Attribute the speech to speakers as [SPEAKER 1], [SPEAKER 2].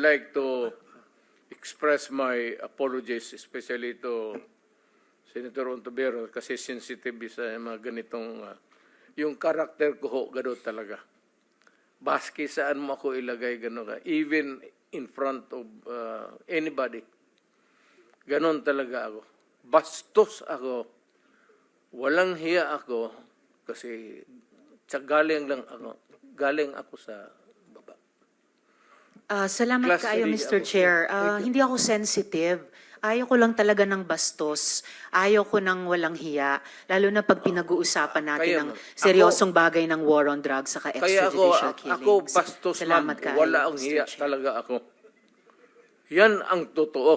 [SPEAKER 1] would like to express my apologies, especially to Senator Ontiveros, kasi sensitive sa mga ganitong, ah, yung karakter ko ho, gano'n talaga. Baski saan mo ako ilagay, gano'n ka. Even in front of ah, anybody. Ganon talaga ako. Bastos ako. Walang hiya ako kasi galing lang ako. Galing ako sa.
[SPEAKER 2] Ah, salamat
[SPEAKER 1] Class
[SPEAKER 2] kaayo,
[SPEAKER 1] three
[SPEAKER 2] Mr.
[SPEAKER 1] ako.
[SPEAKER 2] Chair. Ah, hindi ako sensitive. Ayaw ko lang talaga ng bastos. Ayaw ko ng walang hiya. Lalo na pag pinag-uusapan natin
[SPEAKER 1] Kaya,
[SPEAKER 2] ng
[SPEAKER 1] ma'am, ako-
[SPEAKER 2] seryosong bagay ng war on drugs saka
[SPEAKER 1] Kaya ako,
[SPEAKER 2] extrajudicial killings.
[SPEAKER 1] ako bastos
[SPEAKER 2] Salamat
[SPEAKER 1] ma'am.
[SPEAKER 2] kaayo,
[SPEAKER 1] Wala ang
[SPEAKER 2] Mr.
[SPEAKER 1] hiya
[SPEAKER 2] Chair.
[SPEAKER 1] talaga ako. Yan ang totoo.